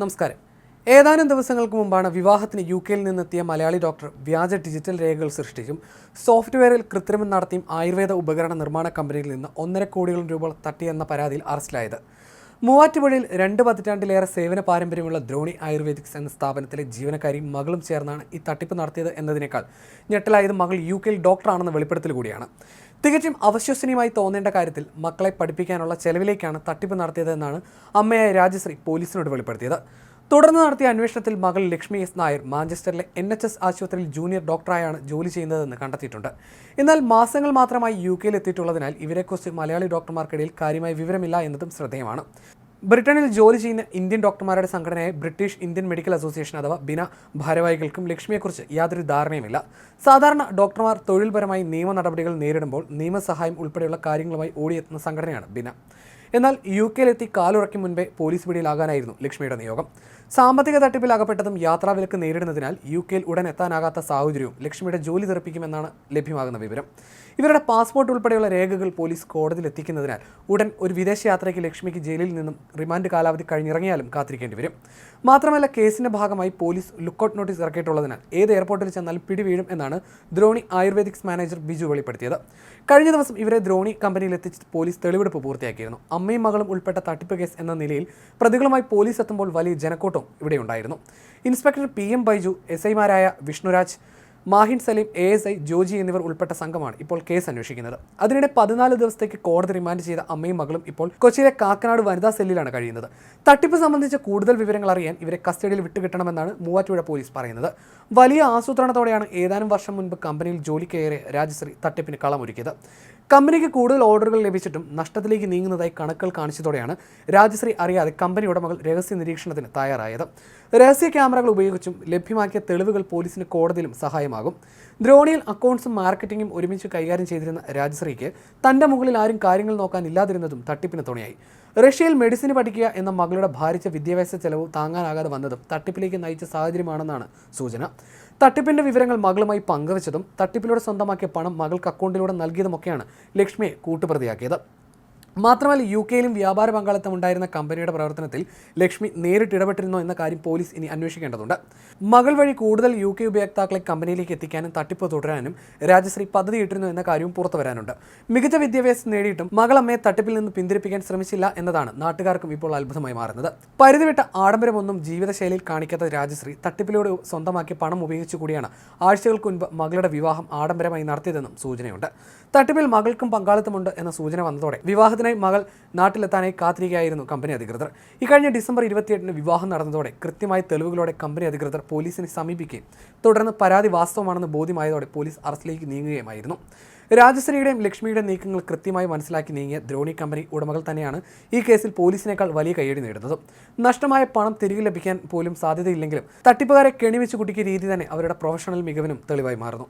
നമസ്കാരം. ഏതാനും ദിവസങ്ങൾക്ക് മുമ്പാണ് വിവാഹത്തിന് യു കെയിൽ നിന്നെത്തിയ മലയാളി ഡോക്ടർ വ്യാജ ഡിജിറ്റൽ രേഖകൾ സൃഷ്ടിച്ചും സോഫ്റ്റ്വെയറിൽ കൃത്രിമം നടത്തിയും ആയുർവേദ ഉപകരണ നിർമ്മാണ കമ്പനിയിൽ നിന്ന് ഒന്നര കോടിയോളം രൂപ തട്ടിയെന്ന പരാതിയിൽ അറസ്റ്റിലായത്. മൂവാറ്റുപുഴയിൽ രണ്ട് പതിറ്റാണ്ടിലേറെ സേവന പാരമ്പര്യമുള്ള ദ്രോണി ആയുർവേദിക്സ് എന്ന സ്ഥാപനത്തിലെ ജീവനക്കാരിയും മകളും ചേർന്നാണ് ഈ തട്ടിപ്പ് നടത്തിയത് എന്നതിനേക്കാൾ ഞെട്ടലായത് മകൾ യു കെയിൽ ഡോക്ടറാണെന്ന വെളിപ്പെടുത്തൽ കൂടിയാണ്. തികച്ചും അവശ്വസനീയമായി തോന്നേണ്ട കാര്യത്തിൽ മക്കളെ പഠിപ്പിക്കാനുള്ള ചെലവിലേക്കാണ് തട്ടിപ്പ് നടത്തിയതെന്നാണ് അമ്മയായ രാജശ്രീ പോലീസിനോട് വെളിപ്പെടുത്തിയത്. തുടർന്ന് നടത്തിയ അന്വേഷണത്തിൽ മകൾ ലക്ഷ്മി എസ് നായർ മാഞ്ചസ്റ്ററിലെ എൻ എച്ച് എസ് ആശുപത്രിയിൽ ജൂനിയർ ഡോക്ടറായാണ് ജോലി ചെയ്യുന്നതെന്ന് കണ്ടെത്തിയിട്ടുണ്ട്. എന്നാൽ മാസങ്ങൾ മാത്രമായി യു കെയിൽ എത്തിയിട്ടുള്ളതിനാൽ ഇവരെക്കുറിച്ച് മലയാളി ഡോക്ടർമാർക്കിടയിൽ കാര്യമായ വിവരമില്ല എന്നതും ശ്രദ്ധേയമാണ്. ബ്രിട്ടനിൽ ജോലി ചെയ്യുന്ന ഇന്ത്യൻ ഡോക്ടർമാരുടെ സംഘടനയായ ബ്രിട്ടീഷ് ഇന്ത്യൻ മെഡിക്കൽ അസോസിയേഷൻ അഥവാ ബിന ഭാരവാഹികൾക്കും ലക്ഷ്മിയെക്കുറിച്ച് യാതൊരു ധാരണയുമില്ല. സാധാരണ ഡോക്ടർമാർ തൊഴിൽപരമായി നിയമ നടപടികൾ നേരിടുമ്പോൾ നിയമസഹായം ഉൾപ്പെടെയുള്ള കാര്യങ്ങളുമായി ഓടിയെത്തുന്ന സംഘടനയാണ് ബിന. എന്നാൽ യു കെയിലെത്തി കാലുറക്കി മുൻപേ പോലീസ് പിടിയിലാകാനായിരുന്നു ലക്ഷ്മിയുടെ നിയോഗം. സാമ്പത്തിക തട്ടിപ്പിൽ അകപ്പെട്ടതും യാത്രാവിലക്ക് നേരിടുന്നതിനാൽ യു കെയിൽ ഉടൻ എത്താനാകാത്ത സാഹചര്യവും ലക്ഷ്മിയുടെ ജോലി തെറിപ്പിക്കുമെന്നാണ് ലഭ്യമാകുന്ന വിവരം. ഇവരുടെ പാസ്പോർട്ട് ഉൾപ്പെടെയുള്ള രേഖകൾ പോലീസ് കോടതിയിൽ എത്തിക്കുന്നതിനാൽ ഉടൻ ഒരു വിദേശയാത്രയ്ക്ക് ലക്ഷ്മിക്ക് ജയിലിൽ നിന്നും റിമാൻഡ് കാലാവധി കഴിഞ്ഞിറങ്ങിയാലും കാത്തിരിക്കേണ്ടി വരും. മാത്രമല്ല കേസിന്റെ ഭാഗമായി പോലീസ് ലുക്കൌട്ട് നോട്ടീസ് ഇറക്കിയിട്ടുള്ളതിനാൽ ഏത് എയർപോർട്ടിൽ ചെന്നാലും പിടിവീഴും എന്നാണ് ദ്രോണി ആയുർവേദിക്സ് മാനേജർ ബിജു വെളിപ്പെടുത്തിയത്. കഴിഞ്ഞ ദിവസം ഇവരെ ദ്രോണി കമ്പനിയിൽ എത്തിച്ച് പോലീസ് തെളിവെടുപ്പ് പൂർത്തിയാക്കിയിരുന്നു. അമ്മയും മകളും ഉൾപ്പെട്ട തട്ടിപ്പ് കേസ് എന്ന നിലയിൽ പ്രതികളുമായി പോലീസ് എത്തുമ്പോൾ വലിയ ജനക്കൂട്ടം ഇവിടെയുണ്ടായിരുന്നു inspector P M Baiju S ഐമാരായ Vishnuraj Mahin Saleem A S I Joji എന്നിവർ ഉൾപ്പെട്ട സംഘമാണ് ഇപ്പോൾ കേസ് അന്വേഷിക്കുന്നത്. അതിനിടെ പതിനാല് ദിവസത്തേക്ക് കോടതി റിമാൻഡ് ചെയ്ത അമ്മയും മകളും ഇപ്പോൾ കൊച്ചിയിലെ കാക്കനാട് വനിതാ സെല്ലിലാണ് കഴിയുന്നത്. തട്ടിപ്പ് സംബന്ധിച്ച കൂടുതൽ വിവരങ്ങൾ അറിയാൻ ഇവരെ കസ്റ്റഡിയിൽ വിട്ടുകിട്ടണമെന്നാണ് മൂവാറ്റുപുഴ പോലീസ് പറയുന്നത്. വലിയ ആസൂത്രണത്തോടെയാണ് ഏതാനും വർഷം മുൻപ് കമ്പനിയിൽ ജോലി കയറിയ രാജശ്രീ തട്ടിപ്പിന് കളമൊരുക്കിയത്. കമ്പനിക്ക് കൂടുതൽ ഓർഡറുകൾ ലഭിച്ചിട്ടും നഷ്ടത്തിലേക്ക് നീങ്ങുന്നതായി കണക്കുകൾ കാണിച്ചതോടെയാണ് രാജശ്രീ അറിയാതെ കമ്പനി ഉടമകൾ രഹസ്യ നിരീക്ഷണത്തിന് തയ്യാറായത്. രഹസ്യ ക്യാമറകൾ ഉപയോഗിച്ചും ലഭ്യമാക്കിയ തെളിവുകൾ പോലീസിന് കോടതിയിലും സഹായമാകും. ദ്രോണിയിൽ അക്കൗണ്ട്സും മാർക്കറ്റിംഗും ഒരുമിച്ച് കൈകാര്യം ചെയ്തിരുന്ന രാജശ്രീക്ക് തന്റെ മുകളിൽ ആരും കാര്യങ്ങൾ നോക്കാൻ ഇല്ലാതിരുന്നതും തട്ടിപ്പിന് തുണയായി. റഷ്യയിൽ മെഡിസിൻ പഠിക്കുക എന്ന മകളുടെ ഭാരിച്ച വിദ്യാഭ്യാസ ചെലവ് താങ്ങാനാകാതെ വന്നതും തട്ടിപ്പിലേക്ക് നയിച്ച സാഹചര്യമാണെന്നാണ് സൂചന. തട്ടിപ്പിന്റെ വിവരങ്ങൾ മകളുമായി പങ്കുവച്ചതും തട്ടിപ്പിലൂടെ സ്വന്തമാക്കിയ പണം മകൾക്ക് അക്കൗണ്ടിലൂടെ നൽകിയതുമൊക്കെയാണ് ലക്ഷ്മിയെ കൂട്ടുപ്രതിയാക്കിയത്. മാത്രമല്ല യു കെയിലും വ്യാപാര പങ്കാളിത്തം ഉണ്ടായിരുന്ന കമ്പനിയുടെ പ്രവർത്തനത്തിൽ ലക്ഷ്മി നേരിട്ട് ഇടപെട്ടിരുന്നോ എന്ന കാര്യം പോലീസ് ഇനി അന്വേഷിക്കേണ്ടതുണ്ട്. മകൾ വഴി കൂടുതൽ യു കെ ഉപയോക്താക്കളെ കമ്പനിയിലേക്ക് എത്തിക്കാനും തട്ടിപ്പ് തുടരാനും രാജശ്രീ പദ്ധതിയിട്ടിരുന്നു എന്ന കാര്യവും പുറത്തു വരാനുണ്ട്. മികച്ച വിദ്യാഭ്യാസം നേടിയിട്ടും മകൾ അമ്മയെ തട്ടിപ്പിൽ നിന്ന് പിന്തിരിപ്പിക്കാൻ ശ്രമിച്ചില്ല എന്നതാണ് നാട്ടുകാർക്കും ഇപ്പോൾ അത്ഭുതമായി മാറുന്നത്. പരിധിവിട്ട ആഡംബരമൊന്നും ജീവിതശൈലിയിൽ കാണിക്കാത്ത രാജശ്രീ തട്ടിപ്പിലൂടെ സ്വന്തമാക്കി പണം ഉപയോഗിച്ചു കൂടിയാണ് ആഴ്ചകൾക്ക് മുൻപ് മകളുടെ വിവാഹം ആഡംബരമായി നടത്തിയതെന്നും സൂചനയുണ്ട്. തട്ടിപ്പിൽ മകൾക്കും പങ്കാളിത്തമുണ്ട് എന്ന സൂചന വന്നതോടെ വിവാഹത്തിനായി മകൾ നാട്ടിലെത്താനായി കാത്തിരിക്കുകയായിരുന്നു കമ്പനി അധികൃതർ. ഇക്കഴിഞ്ഞ ഡിസംബർ ഇരുപത്തിയെട്ടിന് വിവാഹം നടന്നതോടെ കൃത്യമായ തെളിവുകളോടെ കമ്പനി അധികൃതർ പോലീസിനെ സമീപിക്കുകയും തുടർന്ന് പരാതി വാസ്തവമാണെന്ന് ബോധ്യമായതോടെ പോലീസ് അറസ്റ്റിലേക്ക് നീങ്ങുകയുമായിരുന്നു. രാജശ്രീയുടെയും ലക്ഷ്മിയുടെയും നീക്കങ്ങൾ കൃത്യമായി മനസ്സിലാക്കി നീങ്ങിയ ദ്രോണി കമ്പനി ഉടമകൾ തന്നെയാണ് ഈ കേസിൽ പോലീസിനേക്കാൾ വലിയ കയ്യടി നേടുന്നത്. നഷ്ടമായ പണം തിരികെ ലഭിക്കാൻ പോലും സാധ്യതയില്ലെങ്കിലും തട്ടിപ്പുകാരെ കെണിവെച്ച് കുട്ടിക്കിയ രീതി തന്നെ അവരുടെ പ്രൊഫഷണൽ മികവിനും തെളിവായി മാറുന്നു.